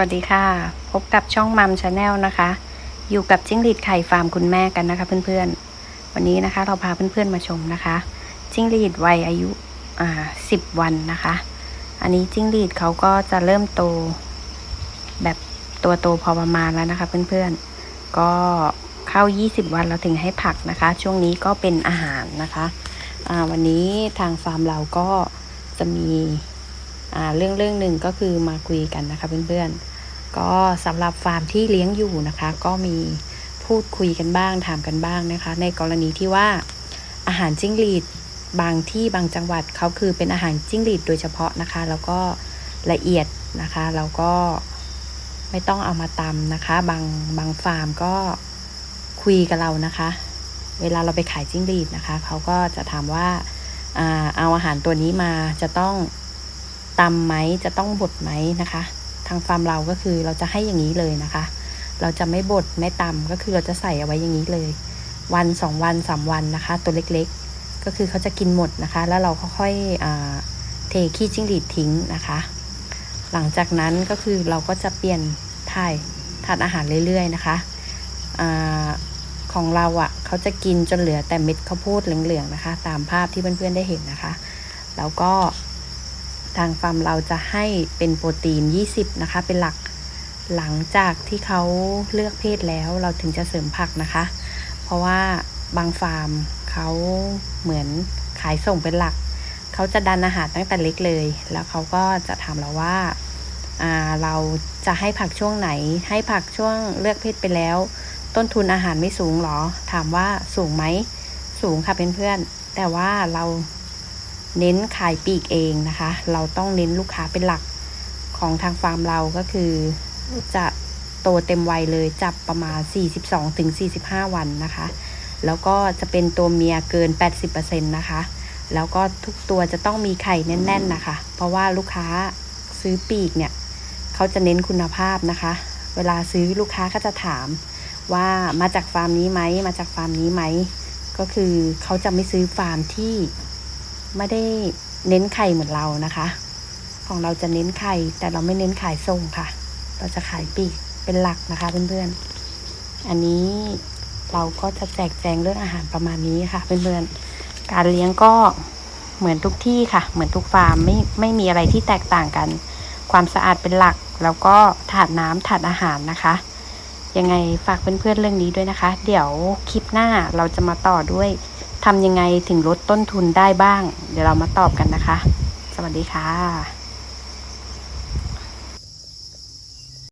วัสดีค่ะ พบกับช่องมัมชาแนลนะคะ อยู่กับจิ้งหรีดไข่ฟาร์มคุณแม่กันนะคะเพื่อนๆ วันนี้นะคะ เราพาเพื่อนๆมาชมนะคะ จิ้งหรีดวัยอายุอ่าสิบวันนะคะ อันนี้จิ้งหรีดเขาก็จะเริ่มโต แบบตัวโตพอประมาณแล้วนะคะ เพื่อนๆ ก็เข้า 20 วันเราถึงให้ผักนะคะ ช่วงนี้ก็เป็นอาหารนะคะอ่าวันนี้ทางฟาร์มเราก็จะมี เรื่องเรื่องหนึ่งก็คือมาคุยกันนะคะเพื่อนๆ ก็สำหรับฟาร์มที่เลี้ยงอยู่นะคะ ก็มีพูดคุยกันบ้างถามกันบ้างนะคะ ในกรณีที่ว่าอาหารจิ้งหรีดบางที่บางจังหวัดเขาคือเป็นอาหารจิ้งหรีดโดยเฉพาะนะคะ แล้วก็ละเอียดนะคะแล้วก็ไม่ต้องเอามาตำนะคะ บางบางฟาร์มก็คุยกับเรานะคะ เวลาเราไปขายจิ้งหรีดนะคะเขาก็จะถามว่าอ่าเอาอาหารตัวนี้มาจะต้อง ตำไหมจะต้องบดไหมนะคะ ทางฟาร์มเราก็คือเราจะให้อย่างนี้เลยนะคะ เราจะไม่บดไม่ตำก็คือเราจะใส่เอาไว้อย่างนี้เลย วันสองวันสามวันนะคะ ตัวเล็กๆ ก็คือเขาจะกินหมดนะคะ แล้วเราค่อยๆอ่าเทขี้จิ้งหรีดทิ้งนะคะ หลังจากนั้นก็คือเราก็จะเปลี่ยนถ่ายถาดอาหารเรื่อยๆนะคะอของเราอะ่ะเขาจะกินจนเหลือแต่เม็ดข้าวโพดเหลืองๆนะคะ ตามภาพที่เพื่อนๆได้เห็นนะคะ แล้วก็ ทางฟาร์มเราจะให้เป็นโปรตีน 20 นะคะ เป็นหลักหลังจากที่เขาเลือกเพศแล้วเราถึงจะเสริมผักนะคะ เพราะว่าบางฟาร์มเขาเหมือนขายส่งเป็นหลัก เขาจะดันอาหารตั้งแต่เล็กเลย แล้วเขาก็จะถามเราว่าาเราจะให้ผักช่วงไหน ให้ผักช่วงเลือกเพศไปแล้ว ต้นทุนอาหารไม่สูงหรอ ถามว่าสูงไหม สูงค่ะเพื่อนๆแต่ว่าเรา เน้นขายปีกเองนะคะ เราต้องเน้นลูกค้าเป็นหลักของทางฟาร์มเราก็คือ จะโตเต็มวัยเลยจับประมาณ 42ถึง45 วันนะคะ แล้วก็จะเป็นตัวเมียเกิน 80%นะคะ แล้วก็ทุกตัวจะต้องมีไข่แน่น ๆนะคะ เพราะว่าลูกค้าซื้อปีกเนี่ยเขาจะเน้นคุณภาพนะคะ เวลาซื้อลูกค้าก็จะถามว่ามาจากฟาร์มนี้ไหมมาจากฟาร์มนี้ไหมก็คือเขาจะไม่ซื้อฟาร์มที่ ไม่ได้เน้นไข่เหมือนเรานะคะ ของเราจะเน้นไข่แต่เราไม่เน้นขายส่งค่ะ เราจะขายปีกเป็นหลักนะคะเพื่อนๆ อันนี้เราก็จะแจกแจงเรื่องอาหารประมาณนี้ค่ะเพื่อนๆ การเลี้ยงก็เหมือนทุกที่ค่ะ เหมือนทุกฟาร์มไม่ไม่มีอะไรที่แตกต่างกัน ความสะอาดเป็นหลัก แล้วก็ถาดน้ำถาดอาหารนะคะ ยังไงฝากเพื่อนๆเรื่องนี้ด้วยนะคะ เดี๋ยวคลิปหน้าเราจะมาต่อด้วย ทำยังไงถึงลดต้นทุนได้บ้าง เดี๋ยวเรามาตอบกันนะคะ สวัสดีค่ะ